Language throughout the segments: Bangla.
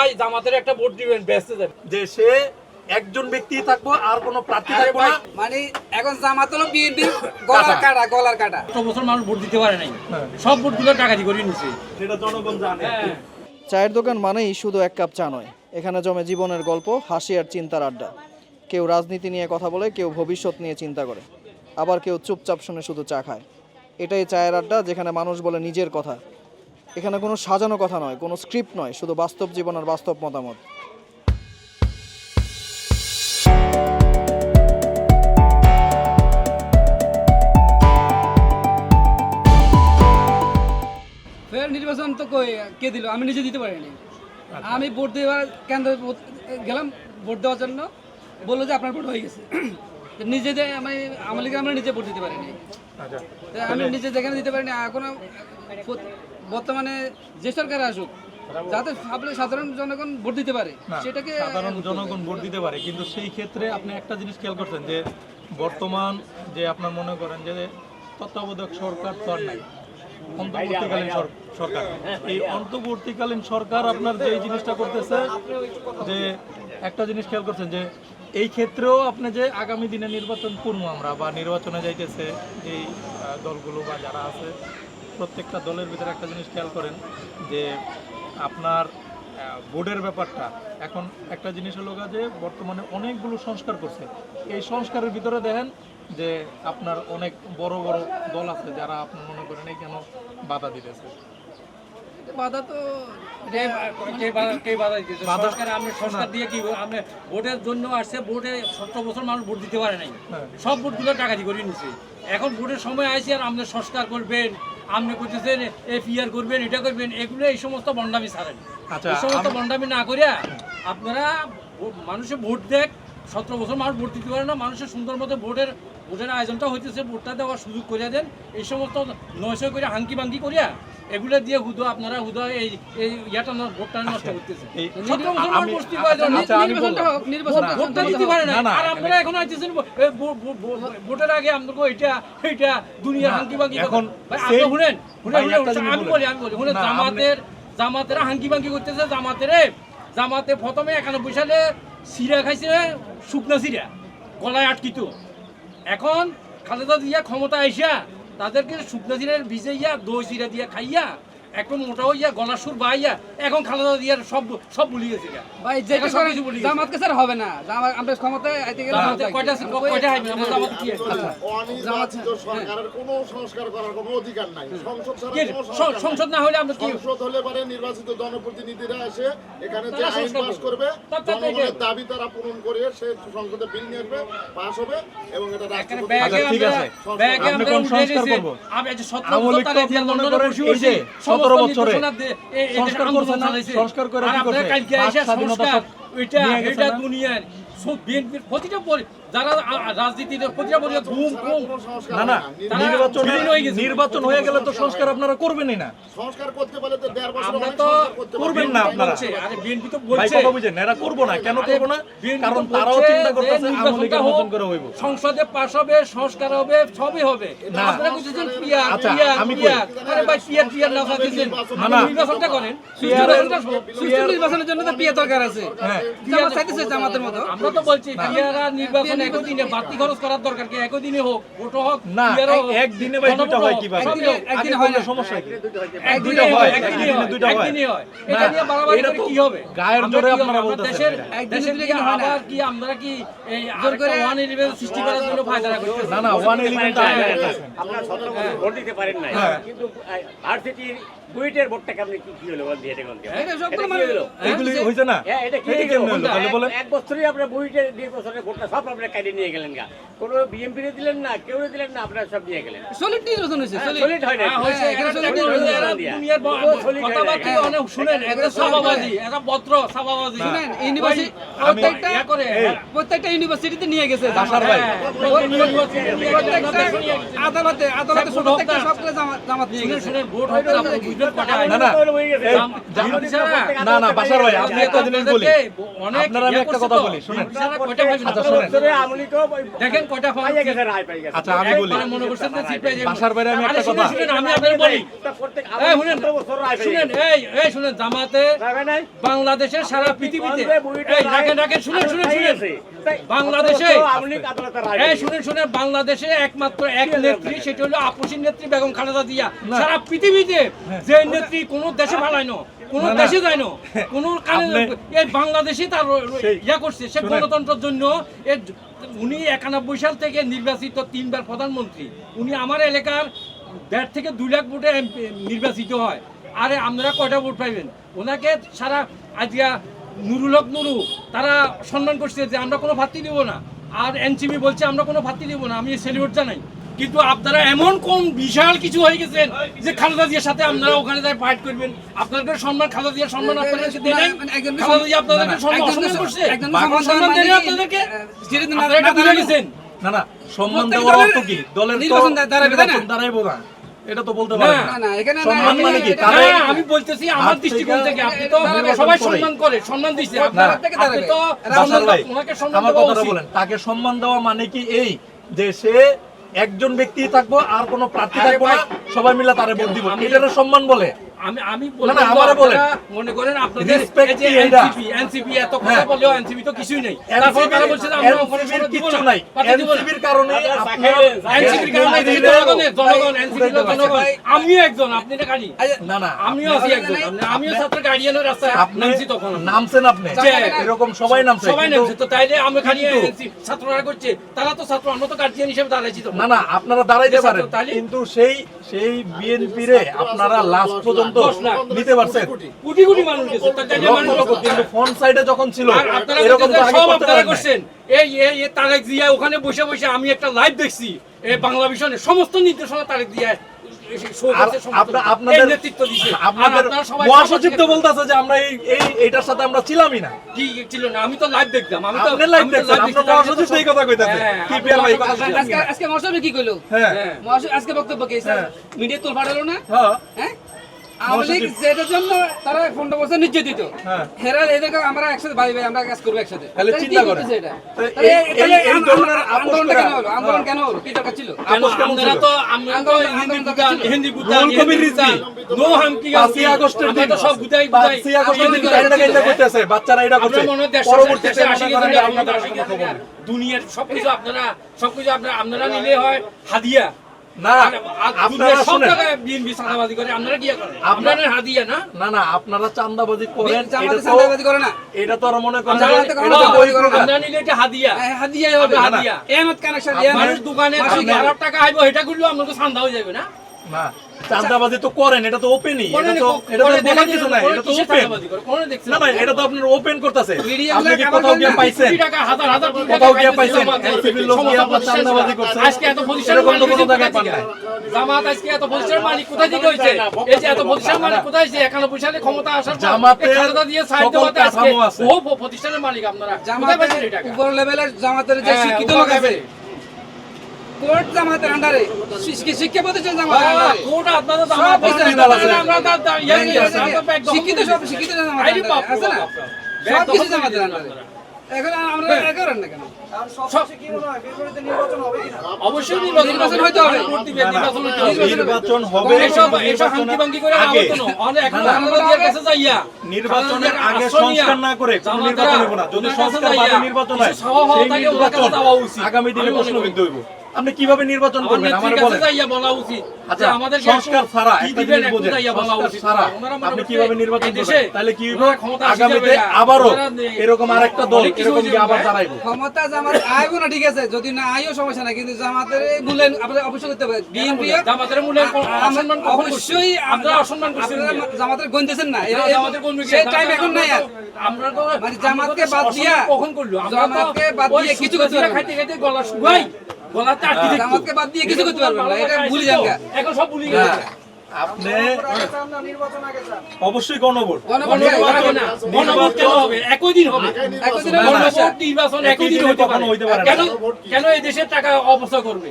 ভাই জামাতের একটা ভোট দিবেন ব্যস্ত যাবে যে সে একজন ব্যক্তি থাকব আর কোনো প্রার্থী থাকব না। মানে এখন জামাত হলো বিএনপি গলার কাটা। গলার কাটা। কত বছর মানুষ ভোট দিতে পারে নাই। সব ভোটগুলো টাকাতি করে নিছে। সেটা জনগণ জানে। চায়ের দোকান মানেই শুধু এক কাপ চা নয়। এখানে জমে জীবনের গল্প হাসি আর চিন্তার আড্ডা। কেউ রাজনীতি নিয়ে কথা বলে কেউ ভবিষ্যৎ নিয়ে চিন্তা করে। আবার কেউ চুপচাপ শুনে শুধু চা খায়। এটাই চায়ের আড্ডা যেখানে মানুষ বলে নিজের কথা। এখানে কোনো সাজানো কথা নয় কোনো স্ক্রিপ্ট নয় শুধু বাস্তব জীবন আর বাস্তব মতামত। ফের নির্বাচন তো কই কে দিল? আমি নিজে দিতে পারিনি। আমি ভোট দেওয়ার কেন্দ্রে ভোট- গেলাম ভোট দেওয়ার জন্য। বলল যে আপনার ভোট হয়ে গেছে। তো নিজে যে আমি আমার লিগে আমরা নিজে ভোট দিতে পারিনি। আচ্ছা। তো আমি নিজে যেখানে দিতে পারিনি এখন বর্তমানে যে সরকার আসুক যাতে সাধারণ- সাধারণ জনগণ ভোট দিতে পারে সেটাকে সাধারণ জনগণ ভোট দিতে পারে কিন্তু সেই ক্ষেত্রে আপনি একটা জিনিস খেয়াল করছেন যে বর্তমান যে আপনার মনে করেন যে তত্ত্বাবধায়ক সরকার তো আর নাই অন্তর্বর্তীকালীন সরকার। এই অন্তর্বর্তীকালীন সরকার আপনার যে এই জিনিসটা করতেছে যে একটা জিনিস খেয়াল করছেন যে এই ক্ষেত্রেও আপনি যে আগামী দিনে নির্বাচন করব আমরা বা নির্বাচনে যাইতেছে এই দলগুলো বা যারা আছে প্রত্যেকটা দলের ভিতরে একটা জিনিস খেয়াল করেন যে আপনার বোর্ডের ব্যাপারটা। এখন একটা জিনিস হলো গা যে বর্তমানে অনেকগুলো সংস্কার করছে। এই সংস্কারের ভিতরে দেখেন যে আপনার অনেক বড় বড় দল আছে যারা আপনি মনে করেন এই কেন বাধা দিতেছে। বাধা তো কে কে বা- কে বাধা দিতেছে? বাধা- সরকার আপনি সংস্কার দিয়ে কি আপনি ভোটের জন্য আসছে ভোটে সতেরো বছর মানুষ ভোট দিতে পারে নাই। সব ভোটগুলো টাকাতি করে নিছে। এখন ভোটের সময় আইসি আর আপনি সংস্কার করবেন। আপনি করতেছেন এফআইআর করবেন এটা করবেন এগুলো এই সমস্ত বন্ডামি ছাড়েন। আচ্ছা, এই সমস্ত বন্ডামি না করিয়া আপনারা মানুষের মানুষে ভোট দেখ সতেরো বছর মানুষ ভোট দিতে পারে না মানুষের সুন্দর মতো ভোটের ভোটের আয়োজনটা হইতেছে ভোটটা দেওয়ার সুযোগ করে দেন। এই সমস্ত নয়শো করে হাঙ্কি বাঙ্কি করিয়া এগুলো দিয়ে হুদো আপনারা হুদো এই এই ইয়াটা ন- ভোটটা নষ্ট করতেছে। আচ্ছা, সতেরো বছর আমি- মানুষ বসতে পারে না। আচ্ছা, ভোটটা দিতে পারে না। আর আপনারা এখন আইতেছেন ভোটের আগে আপনাকে এটা এটা দুনিয়ার হাঙ্কি বাঙ্কি এখন শুনেন আমি বলি আমি বলি শুনেন জামাতের জামাতেরা হাঙ্কি বাঙ্কি করতেছে জামাতের জামাতে প্রথমে একানব্বই সালে সিরা খাইছে, শুকনা সিরা গলায় আটকিত এখন খালেদা দিয়া ক্ষমতা আইসা তাদেরকে শুকনা সিরা ভিজাইয়া দই সিরা দিয়া খাইয়া একদম মোটা হইয়া গলার সুর বাইয়া এখন খালেদা দিয়ার সব সব ভুলি গেছে ভাই যেটা এখন করে সবকিছু ভুলে গেছে। জামাতকে স্যার হবে না জামাত আমরা ক্ষমতায় আইতে গেলে কয়টা কয়টা আমরা জামাতে কি আছে? অনির্বাচিত সরকারের কোনো সংস্কার করার কোনো অধিকার নাই সংসদ ছাড়া কি। সংসদ না হলে আমরা কি সংসদ হলে পরে নির্বাচিত জনপ্রতিনিধিরা এসে এখানে যে আইন পাস করবে। জনগণের দাবি তারা পূরণ করে সে সংসদে বিল নিয়ে আসবে পাস হবে এবং এটা রাষ্ট্রপতি আচ্ছা, ঠিক আছে। ব্যাগে আমরা কোন সংস্কার। করব? আমি যে তো তারা আপনার দিয়ে মনে করেন বসে যে বসে 17 সমস্ত বছরে সংস্কার করছে? সংস্কার করে কি করছে? স্বাধীনতা নিয়ে এটা দুনিয়ার সব বিএনপির প্রতিটা যারা রাজনীতিতে প্রতিটা পরি ঘুম ঘুম না না নির্বাচনে। নির্বাচন হয়ে গেলে তো সংস্কার আপনারা করবেনই না। সংস্কার করতে পারলে তো দেড় বছর আমরা তো। করবেন না আপনারা। আরে বিএনপি তো বলছে। কথা বুঝেন এরা করব না। কেন করব না? কারণ তারাও চিন্তা করতেছে মতন করে হইব। সংসদে পাশ হবে সংস্কার হবে সবই হবে। না। আপনারা বুঝেছেন পিয়ার আচ্ছা, পিয়ার আমি কই। আরে ভাই পিয়ার পিয়ার না থাকতেছেন না, না। নির্বাচনটা করেন। সুষ্ঠু নির্বাচনের জন্য তো পিয়া দরকার আছে। হ্যাঁ। চাইতেছে জামাতের মতো। আমরা তো বলছি আর নির্বাচন একই দিনে বাড়তি খরচ করার দরকার কি একই দিনে হোক ভোট হোক না একদিনে ভাই গণভোট হয় কীভাবে। একদিনে হয় না। সমস্যা কি একদিনে দুইটা হয়, হয়, একদিনে একদিনে হয়, হয়। একদিনে হয়। এটা নিয়ে বাড়াবাড়ি কি হবে? গায়ের জোরে? আপনারা বলতেছেন দেশের-। একদিনে দেশের দিলে কি কিন্তু হয় না। আবার কি আমরা কি এই জোর করে- ওয়ান ইলেভেন সৃষ্টি করার জন্য ফায়দা করতেছি না না ওয়ান এলিমেন্ট আপনার সতেরো বছর ভোট দিতে পারেন নাই হ্যাঁ। কিন্তু ভার্সিটির বুয়েটের আপনি কি কি হলো বল এটা মানে- এগুলি হয়েছে না? হ্যাঁ, এটা কি এটা হলো? তাহলে বলেন। এক বছরই আপনার বুয়েটের নির্বাচনের ভোটটা সব আপনারা নিয়ে গেলেন গা। কোনো বিএমপি দিলেন না কেউ দিলেন না আপনারা সব নিয়ে গেলেন। সলিড নির্বাচন solid। সলিড হয় না হ্যাঁ, হয়েছে, এখানে নির্বাচন দুনিয়ার কথাবার্তা অনেক শুনেন, সাবাবাজি, এরা ভদ্র সাবাবাজি। শুনেন, ইউনিভার্সিটি প্রত্যেকটা করে, প্রত্যেকটা ইউনিভার্সিটিতে নিয়ে গেছে। ভাই। হ্যাঁ, প্রত্যেকটা আদালতে আদালতে। সবগুলো জামাত নিয়ে গেছে। শুনেন, ভোট হবে না, আপনারা বুঝতে বুঝবেন কটা না না এই জাম- জাম- বিএনপি ছাড়া না না বাসার ভাই আপনি আপনি একটা জিনিস বলি। আপনারা আমি একটা কথা বলি শুনেন। বিএনপি ছাড়া কয়টা পাইবেন আচ্ছা, আপনারা? দেখেন কয়টা পাওয়া পাইয়া গেছে রায় পাই গেছে। আচ্ছা আমি বলি। আপনারা করছেন যে সিট পেয়ে যাবেন। বাসার বাইরে আমি একটা কথা আমি আপনাদের বলি। এই শুনেন সতেরো বছর রায় পাই শুনেন এই এই শুনেন জামাতে বাংলাদেশের সারা পৃথিবীতে এই রাখেন রাখেন শুনেন শুনেন শুনেন। বাংলাদেশে এই শুনেন শুনেন বাংলাদেশে একমাত্র এক নেত্রী সেটা হলো আপসীর নেত্রী বেগম খালেদা জিয়া। সারা পৃথিবীতে যে নেত্রী কোন দেশে ভালাই না কোন। দেশে কোন কানে এই বাংলাদেশে তার ইয়া করছে সে গণতন্ত্রের জন্য উনি একানব্বই সাল থেকে নির্বাচিত তিনবার প্রধানমন্ত্রী। উনি আমার এলাকার দেড় থেকে দুই লাখ ভোটে নির্বাচিত হয়। আরে আপনারা কয়টা ভোট পাইবেন? ওনাকে সারা আজকে নুরুল হক নুরু তারা সম্মান করছে যে আমরা কোনো ভাত্তি দিব না। আর এনসিবি বলছে আমরা কোনো ভাত্তি দিব না। আমি সেলিব্রেট জানাই। কিন্তু আপনারা এমন কোন বিশাল কিছু হয়ে গেছেন যে খালেদা জিয়ার সাথে আপনারা ওখানে যাই ফাইট করবেন? আপনাদের সম্মান খালেদা জিয়ার সম্মান আপনাদেরকে দেয় নাই মানে খালেদা জিয়া আপনাদেরকে না, সম্মান করছে? সম্মান দেয়? আপনাদেরকে? যেদিন আপনারা এটা ভুলে গেছেন। না না সম্মান দেওয়ার অর্থ কি? দলের তো নির্বাচন দাঁড়াবে, না? নির্বাচন দাঁড়াইবো না। এটা তো বলতে পারেন। না, না এখানে সম্মান মানে কি? হ্যাঁ, আমি বলতেছি আমার দৃষ্টিকোণ থেকে। আপনি তো সবাই সম্মান করে সম্মান থেকে আপনি তো ওনাকে সম্মান আমার দেওয়া কথাটা বলেন। তাকে সম্মান দেওয়া মানে কি এই? যে সে একজন ব্যক্তি থাকব আর কোনো প্রার্থী থাকব না। সবাই মিলে তারে ভোট দিব। আমি- সম্মান বলে। আমি আমি আমারে বলেন। আপনারা মনে করেন আপনাদের? এনসিপি এনসিপি এত কথা হ্যাঁ। বলেও এনসিপি তো কিছুই নেই। তারপর তারা বলছে যে আমরা দিব না, নাই। এনসিবির কারণে আপনার এনসিপির কারণে জনগণ এনসিপির উঠাইতে জনগণ আমিও একজন আপনি না খালি না না আমিও আছি একজন আমিও ছাত্র গার্ডিয়ানের রাস্তায় আপনি নামছি তখন। নামছেন আপনি। এরকম সবাই নামছে। সবাই নামছে। তো তাইলে আমি খালি ছাত্ররা করছে। তারা তো ছাত্র আমরা তো গার্জিয়ান হিসেবে দাঁড়াইছি তো না না আপনারা দাঁড়াইতে পারেন। কিন্তু সেই সেই বিএনপি রে আপনারা লাস্ট পর্যন্ত লাখ। নিতে পারছেন? কোটি কোটি মানুষ গেছে তো তাইলে লক্ষ মানুষ লক্ষ কিন্তু ফ্রন্ট সাইডে যখন ছিল এরকম তো আগে আপনারা করছেন। এই এই এই তারেক জিয়া ওখানে বসে বসে আমি একটা লাইভ দেখছি। এই বাংলা ভিশনে সমস্ত নির্দেশনা তারেক জিয়া মহাসচিব তো বলতেছে যে আমরা এই এই সাথে আমরা ছিলামই না। কি ছিল না? আমি তো লাইভ দেখলাম আমি তো দেখছেন, live আপনার মহাসচিব কথা কইতাছে। হ্যাঁ, কি পিয়ার ভাই, কথা আজকে- আজকে কি কইলো? হ্যাঁ। হ্যাঁ। আজকে বক্তব্য কি স্যার মিডিয়া তোল ফাটালো না? হ্যাঁ। হ্যাঁ? আওয়ামী যেটার জন্য তারা পনেরো বছর নির্যাতিত দিত। হেরা এদেরকে আমরা একসাথে ভাই ভাই আমরা কাজ করব একসাথে তাহলে তাহলে চিন্তা কি এটা? তো তাহলে এই- এই- তাহলে এই- এই আন্দোলন- ধরনের আপোষ আন্দোলনটা করা- কেন হলো আন্দোলন। কেন হলো কি দরকার ছিল কেন আপোষ কেমন আপনারা ছিল? তো আমরা তো হিন্দি আন্দোলন বুতান ছিল। হিন্দি বুতান রুহুল কবির রিজভী। নো হাম কি পাঁচই আগস্টের দিন সব বুঝাই বুঝাই পাঁচই আগস্টের দিন আপনাদের কাইন্দা কাইন্দা করতেছে বাচ্চারা এটা করছে পরবর্তীতে আপনার। দুনিয়ার সবকিছু আপনারা সবকিছু আপনারা আপনারা নিলে হয় হাদিয়া না আর- আর আপনারা সব জায়গায় বিএনপি চাঁদাবাজি করে আপনারা কি করেন? আপনারা- আপনারা হাদিয়া না? না না আপনারা চান্দাবাজি করেন এটা চাঁদাবাজি করে না। এটা তো আর মনে করেন আপনারা- এটা নিলে হাদিয়া। হ্যাঁ, হবে। হাদিয়া। হাদিয়া। এমত কানেকশন মানুষ দোকানে মাসিক আপনি হাজার টাকা আইবো এটা করলেও আপনাকে চান্দা হয়ে যাবে না? না চাঁদাবাজি তো করেন এটা তো ওপেনই এটা তো এটা তো বলার কিছু নাই এটা তো ওপেন চাঁদাবাজি করে? কোনে দেখছেন না না এটা তো আপনার ওপেন করতেছে আপনি কি কোথাও গিয়ে পাইছেন? কোটি টাকা, হাজার হাজার কোটি টাকা কোথাও গিয়ে পাইছেন। জামাত। লোক গিয়ে আপনার চাঁদাবাজি করছে। আজকে এত প্রতিষ্ঠানের এরকম কোনো জায়গায় পান। নাই জামাত আজকে এত প্রতিষ্ঠানের মালিক কোথায় থেকে হয়েছে? এই যে এত প্রতিষ্ঠানের মালিক কোথায়? হয়েছে একানব্বই সালে ক্ষমতা আসার পর জামাতের খালেদা দিয়ে সাইড সকল আজকে ও প্রতিষ্ঠানের মালিক আপনারা। জামাতের উপর লেভেলের যে হ্যাঁ, শিক্ষিত লোক আছে। কোর্ট জামাতের আন্ডারে। শিক্ষা- প্রতিষ্ঠান জামাতের হ্যাঁ, আন্ডারে। কোর্ট আপনাদের সব জামাত বুঝতে আছে, আমরা ইয়ে শিক্ষিত সব শিক্ষিত জামাতের আন্ডারে। আছে না? সব কিছু জামাতের আন্ডারে। এখন আমরা এ করেন না কেন? অবশ্যই নির্বাচন নির্বাচন হবে। নির্বাচন কিন্তু নির্বাচনের আগে সংস্কার না করে কোনো নির্বাচন হইব না। যদি সংস্কার বাদে নির্বাচন হয় সেই নির্বাচন আগামী দিনে মনে প্রশ্নবিদ্ধ হইব। আপনি কীভাবে নির্বাচন করবেন? আমার কাছে বলেন। যাইয়া বলা উচিত। আচ্ছা, যে আমাদেরকে সংস্কার ছাড়া একটা জিনিস সংস্কার ছাড়া আপনি কীভাবে নির্বাচন করবেন? তাহলে কি আগামীতে আবারও এরকম আরেকটা দল কিছু এরকম কি আবার দাঁড়াইবো। ক্ষমতা জামাত আইব না ঠিক আছে। যদি না আইও সমস্যা নাই কিন্তু জামাতের অবশ্যই করতে হবে। বিএনপি জামাতের অসম্মান অবশ্যই আপনারা অসম্মান করছেন জামাতের গন্তেছেন না। না, জামাতের কোন সেই টাইম এখন নাই আর। আমরা তো মানে জামাতকে বাদ দিয়া কখন করল? আমরা জামাতকে বাদ দিয়ে কিছু না। খাইতে খাইতে গলা শুকাই গলা চাটি জামাতকে বাদ দিয়ে কিছু করতে পারবেন না, এটা ভুলে যান এখন সব ভুলে গেছে। আপনি অবশ্যই গণভোট। গণভোট কেন হবে? একই দিন হবে। একই দিনে না, না, গণভোট গণভোট নির্বাচন একই একই দিন হতে পারে। হইতে পারে না। কেন কেন এই দেশের টাকা অপচয় করবে?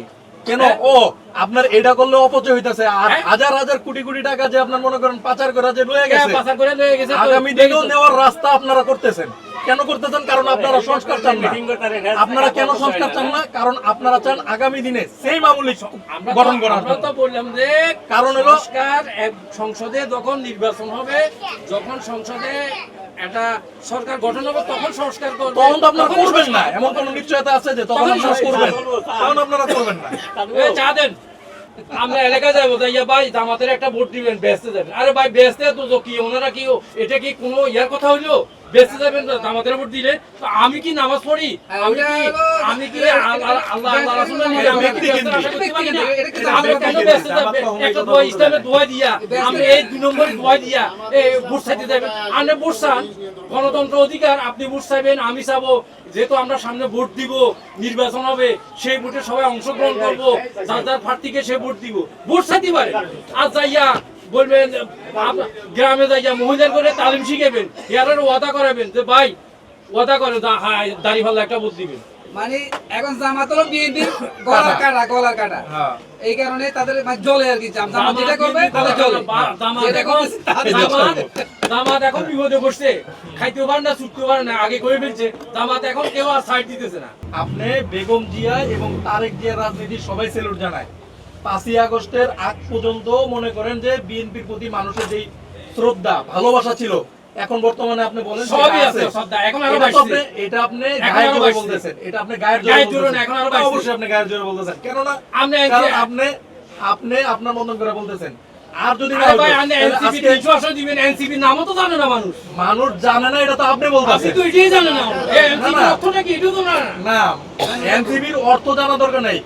কেন? ও আপনার এটা করলে অপচয় হইতাছে। আর হাজার হাজার কোটি কোটি টাকা যে আপনার মনে করেন পাচার করা যে লয়ে গেছে পাচার করে লয়ে গেছে আগামী দিনেও নেওয়ার রাস্তা আপনারা করতেছেন। কেন করতেছেন? কারণ আপনারা সংস্কার চান না। আপনারা কেন সংস্কার চান না। কারণ আপনারা চান আগামী দিনে সেই মামুলি গঠন আমরা জন্য। তো বললাম যে কারণ হলো- সংসদে যখন নির্বাচন হবে যখন সংসদে একটা সরকার গঠন হবে তখন সংস্কার করবে। তখন তো আপনারা করবেন না। এমন কোন নিশ্চয়তা আছে যে তখন আপনারা সংস্কার করবেন? তখন আপনারা করবেন না। চা দেন। আমরা এলাকায় যাব তাই ইয়া ভাই জামাতের একটা ভোট দিবেন ব্যস্ত দেন আরে ভাই ব্যস্ত তো কি? ওনারা কি এটা কি কোনো ইয়ার কথা হইল? বেচতে যাবেন না, জামাতের ভোট দিলে। তো আমি কি নামাজ পড়ি? আমি কি আমি কি আল্লাহ আল্লাহ আল্লাহ আমি কি কেন যাবে একটা দোয়া ইসলামের দোয়া দিয়া আমি এই দুই নম্বর দোয়া দিয়া এই ভোট চাইতে যাবেন আপনি ভোট চান গণতন্ত্র অধিকার আপনি ভোট চাইবেন আমি চাবো যেহেতু আমরা সামনে ভোট দিব নির্বাচন হবে সেই ভোটে সবাই অংশগ্রহণ করব যার যার প্রার্থীকে সে ভোট দিব। ভোট চাইতে পারে। আর যাইয়া বলবেন গ্রামে যাইয়া মহিলার করে তালিম শিখাবেন ইয়ারের ওয়াদা করাবেন যে ভাই ওয়াদা করে দাড়ি ভালো একটা ভোট দিবেন। মানে এখন জামাত হলো বিএনপির গলার কাটা গলার কাটা। হ্যাঁ। এই কারণে তাদের মানে জ্বলে আর কি জামাত যেটা করবে তাদের যেটা এখন করবে তাদের জামাত এখন বিপদে পড়ছে। খাইতেও পারে না ছুটতেও পারে না আগে করে ফেলছে। জামাত এখন কেউ আর সাইড দিতেছে না। আপনি বেগম জিয়া এবং তারেক জিয়ার রাজনীতি সবাই সেলুট জানায়। পাঁচই আগস্টের আগ পর্যন্ত মনে করেন যে বিএনপির প্রতি মানুষের যেই শ্রদ্ধা ভালোবাসা ছিল এখন বর্তমানে আপনি বলেন সবই আছে, শ্রদ্ধা। এখন আরও বাড়ছে। আপনি- এটা আপনি গায়ের জোরে বলতেছেন এটা আপনি গায়ের জোরে জোরে এখন আরও বাড়ছে। অবশ্যই আপনি গায়ের জোরে বলতেছেন। কেননা আপনি এই কারণ আপনি আপনি আপনার মতন করে বলতেছেন। আর যদি না ভাই আপনি এনসিপি আসন দিবেন এনসিপি নামও তো জানে না মানুষ। মানুষ জানে না এটা তো আপনি আপনি বলতেছেন। তো এটাই জানেন না। এনসিপি না। অর্থটা কি? এটাও তো না। না এনসিবির অর্থ জানা দরকার নাই।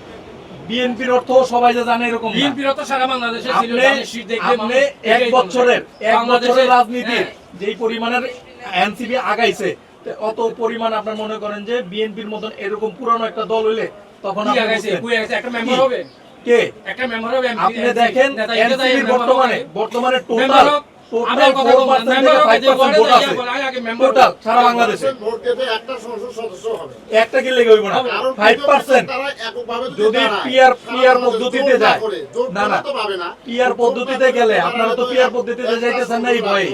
বিএনপির অর্থ সবাই যে জানে এরকম বিএনপির তো সারা বাংলাদেশে ছিল আপনি এক বছরের এক বছরের রাজনীতির হ্যাঁ। যেই পরিমাণের এনসিবি আগাইছে অত পরিমাণ আপনার মনে করেন যে বিএনপির মতন এরকম পুরানো একটা দল হইলে তখন কি আগাইছে? কই আগাইছে? একটা মেম্বার হবে? কে একটা মেম্বার হবে আপনি দেখেন বর্তমানে বর্তমানে টোটাল হোক, টোটাল আমার কথা বলব না, 4% মেম্বার হোক, থেকে যে 5% ওয়ার্ডে ভোট যাইয়া আছে বলে, আগে মেম্বার টোটাল হোক। সারা বাংলাদেশে। ভোট দিতে একটা সংসদ সদস্য হবে। একটা কি লেগে হইব না। কারণ 5% তারা এককভাবে যদি যদি পিয়ার পিয়ার পদ্ধতিতে যায়। না না। তো পাবে না। পিয়ার পদ্ধতিতে গেলে আপনারা তো পিয়ার পদ্ধতিতে যাইতেছেন না এই ভয়ে।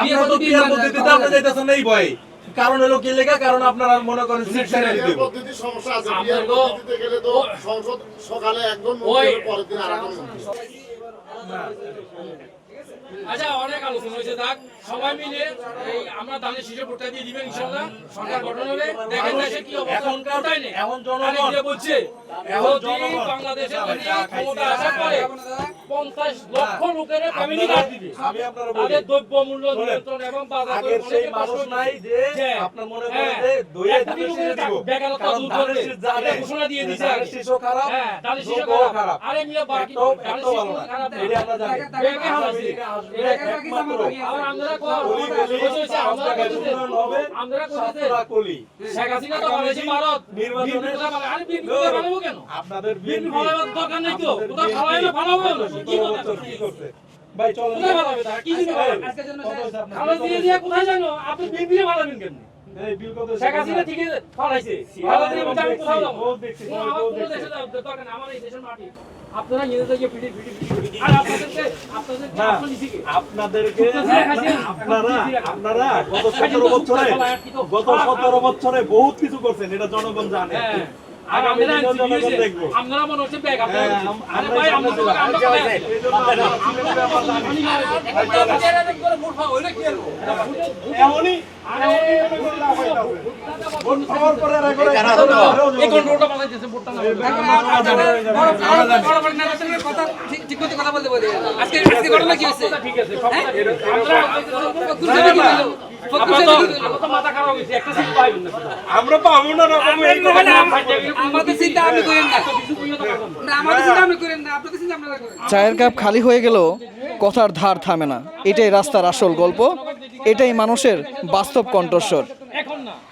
আপনারা তো পিয়ার পদ্ধতিতে আপনারা যাইতেছেন না এই ভয়ে। কারণ হলো কি লেখা কারণ আপনারা মনে করেন সিট সমস্যা আছে আমরা পদ্ধতিতে গেলে তো সংসদ সকালে একজন মন্ত্রী পরের দিন আরেকজন মন্ত্রী। আচ্ছা অনেক আলোচনা হয়েছে। থাক সবাই মিলে এই আমরা ধানের শীষে ভোটটা দিয়ে দিবেন ইনশাআল্লাহ। সরকার গঠন হবে দেখেন দেশে কি অবস্থা এখনকার- ওটাই এখন জনগণ- বলছে এখন যদি বাংলাদেশে যদি ক্ষমতা আসার পরে পঞ্চাশ লক্ষ লোকের ফ্যামিলি কার্ড দিবে। আমি আপনারা বলি। তাদের দ্রব্য মূল্য নিয়ন্ত্রণ এবং বাজার আগের সেই মানুষ নাই যে যে, আপনার মনে করেন হ্যাঁ, যে দইয়ে ধানের দিন দিব। বেকারত্ব দূর করবে। শীষ ঘোষণা দিয়ে ধানের আগে। শীষও খারাপ হ্যাঁ, ধানের শীষও খারাপ। খারাপ। আরে মিয়া বাকি ধানের শীষ ভালো না খারাপ। এটা আমরা জানি। আপনাদের ভালো ভালো ভালো? ভাই চলেন। কোথায় ভালো ভালো জানো? আপনি রে ভালাবেন কেন? শেখ হাসিনা ঠিকই। আপনারা পিটি পিটি পিটি আর আপনাদেরকে আপনার আপনাদেরকে আপনারা আপনারা গত সতেরো বছরে গত সতেরো বছরে বহুত কিছু করছেন এটা জনগণ জানে। হ্যাঁ। আপনারা মনে হচ্ছে ব্যাগ আরে ভাই, আমরা। কথা ঠিক- ঠিক কথা বলতে বলি আজকে ঘটনা কি হয়েছে? ঠিক আছে, সব কথা ঠিক আছে। আমরা- পাবো না চায়ের কাপ খালি হয়ে গেলেও কথার ধার থামে না। এটাই রাস্তার আসল গল্প এটাই মানুষের বাস্তব কণ্ঠস্বর।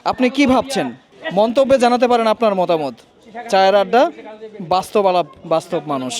আপনি কি ভাবছেন? মন্তব্যে জানাতে পারেন আপনার মতামত। চায়ের আড্ডা বাস্তব আলাপ বাস্তব মানুষ।